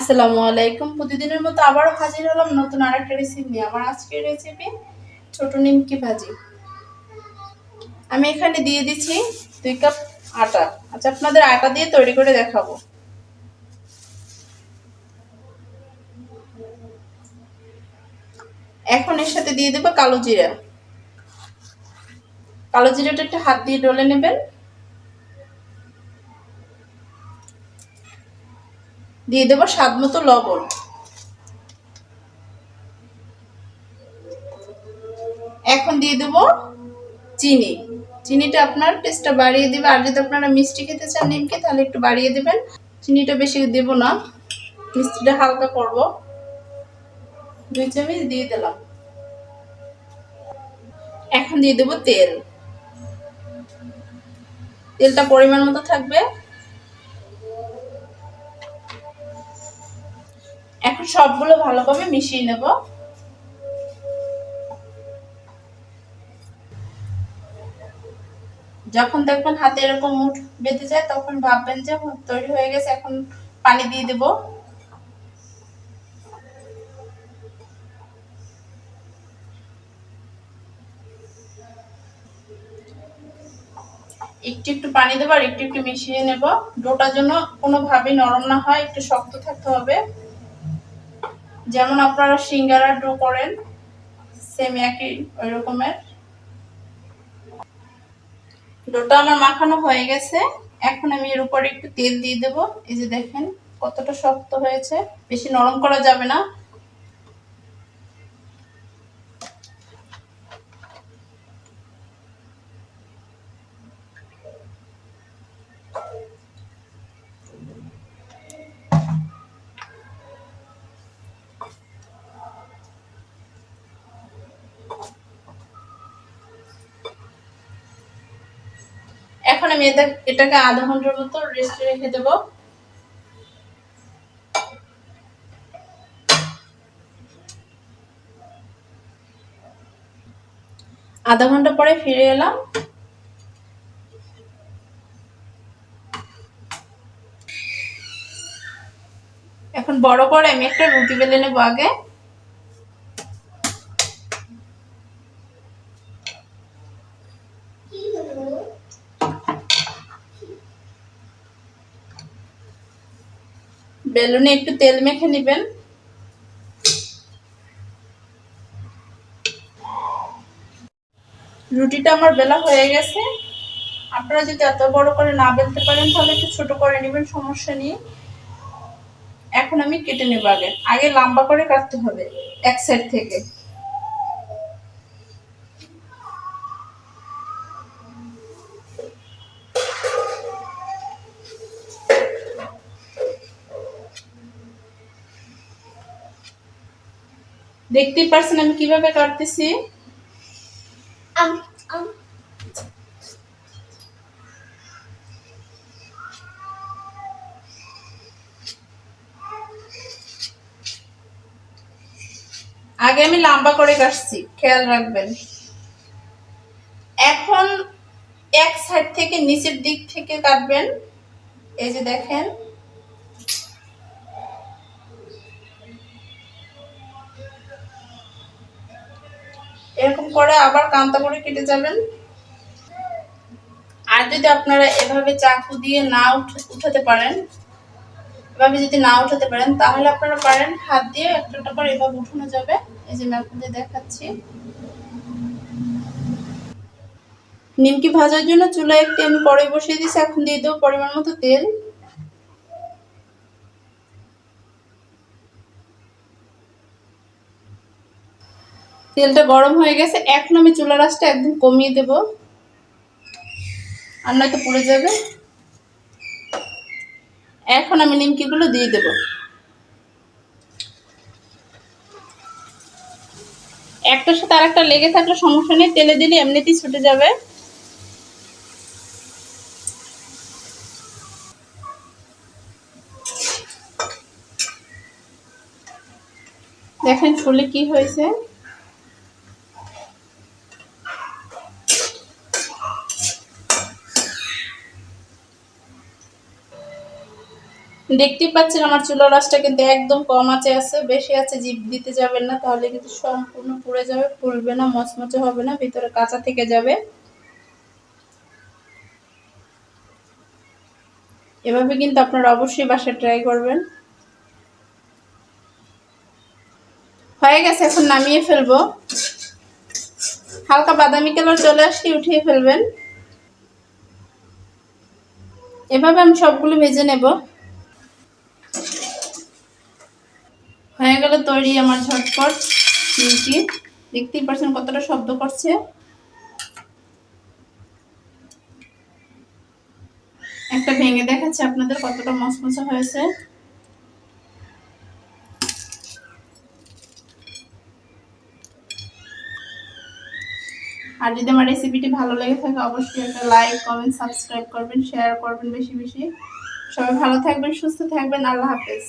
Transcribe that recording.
আসসালামু আলাইকুম। প্রতিদিনের মতো আবারও হাজির হলাম নতুন আরেকটা রেসিপি নিয়ে। আমার আজকের রেসিপি ছোট নিমকি ভাজি। আমি এখানে দিয়ে দিচ্ছি দুই কাপ আটা। আচ্ছা আপনাদের আটা দিয়ে তৈরি করে দেখাবো। এখন এর সাথে দিয়ে দেবো কালো জিরা। কালো জিরাটা একটু হাত দিয়ে ডলে নেবেন। দিয়ে দেবো স্বাদ মতো লবণ। এখন দিয়ে দেবো চিনি। চিনিটা আপনার টেস্টটা বাড়িয়ে দেবে। আর যদি আপনারা মিষ্টি খেতে চান নিমকে, তাহলে একটু বাড়িয়ে দেবেন। চিনিটা বেশি দেব না। মিষ্টিটা হালকা করব। দুই চামচ দিয়ে দিলাম। এখন দিয়ে দেবো তেল। তেলটা পরিমাণ মতো থাকবে। এখন সবগুলো ভালোভাবে মিশিয়ে নেব। যখন দেখবেন হাতে এরকম মুঠ বেঁধে যায়, তখন ভাববেন যে তৈরি হয়ে গেছে, এখন পানি দিয়ে দেব। একটু একটু পানি দেবো আর একটু একটু মিশিয়ে নেব। ডোটা যেন কোনোভাবেই নরম না হয়, একটু শক্ত থাকতে হবে। যেমন আপনারা সিঙ্গারা ড্রো করেন সেম একই ওই রকমের। ডোটা আমার মাখানো হয়ে গেছে। এখন আমি এর উপরে একটু তেল দিয়ে দেবো। এই যে দেখেন, কতটা শক্ত হয়েছে। বেশি নরম করা যাবে না এখন আমি এটা এটাকে আধা ঘণ্টার মতো রেস্টে রেখে দেব। আধা ঘণ্টা পরে ফিরে এলাম। এখন বড় করে আমি একটা রুটি বেলে নেব আগে। বেলুনে একটু তেল মেখে নেবেন। রুটিটা আমার বেলা হয়ে গেছে। আপনারা যদি এত বড় করে না বেলতে পারেন, তাহলে একটু ছোট করে নেবেন, সমস্যা নেই। এখন আমি কেটে নেব আগে। আগে লম্বা করে কাটতে হবে, এক সাইড থেকে। দেখতেই পারছেন আমি কীভাবে কাটতেছি? আগে আমি লম্বা করে কাটছি খেয়াল রাখবেন। এখন এক সাইড থেকে নিচের দিক থেকে কাটবেন। এই যে দেখেন এরকম করে আবার কান্তা করে কেটে যাবেন। আর যদি আপনারা এভাবে চাকু দিয়ে না উঠাতে পারেন, এভাবে যদি না উঠাতে পারেন, তাহলে আপনারা পারেন হাত দিয়ে একটা করে এভাবে উঠানো যাবে। এই যে আমি আপনাদের দেখাচ্ছি। নিমকি ভাজার জন্য চুলায় একটি আমি কড়াই বসিয়ে দিয়েছি। এখন দিয়ে দেবো পরিমাণ মতো তেল। তেলটা গরম হয়ে গেছে। এখন আমি চুলা রাসটা একদম কমিয়ে দেব। আর নয়তো পুড়ে যাবে। এখন আমি নিমকিগুলো দিয়ে দেব। একটার সাথে আর একটা লেগে থাকলে সমস্যা নেই, তেলে দিলে এমনিতেই ছুটে যাবে। দেখেন ফুলে কি হয়েছে। দেখতেই পাচ্ছেন আমার চুলার রাসটা কিন্তু একদম কম আছে আছে, বেশি আছে জিপ দিতে যাবেন না, তাহলে কিন্তু সম্পূর্ণ পুড়ে যাবে, ফুলবে না, মচমচে হবে না, ভিতরে কাঁচা থেকে যাবে। এভাবে কিন্তু আপনারা অবশ্যই বাসায় ট্রাই করবেন। হয়ে গেছে, এখন নামিয়ে ফেলব। হালকা বাদামি কালার চলে আসলে উঠিয়ে ফেলবেন। এভাবে আমি সবগুলো ভেজে নেব হয়ে গেল তৈরি আমার ঝটপট। নিমকি দেখতেই পাচ্ছেন কতটা শব্দ করছে। একটা ভেঙে দেখাচ্ছে আপনাদের কতটা মচমচে হয়েছে। আর যদি আমার রেসিপিটি ভালো লেগে থাকে, অবশ্যই একটা লাইক কমেন্ট সাবস্ক্রাইব করবেন শেয়ার করবেন বেশি বেশি। সবাই ভালো থাকবেন, সুস্থ থাকবেন, আল্লাহ হাফেজ।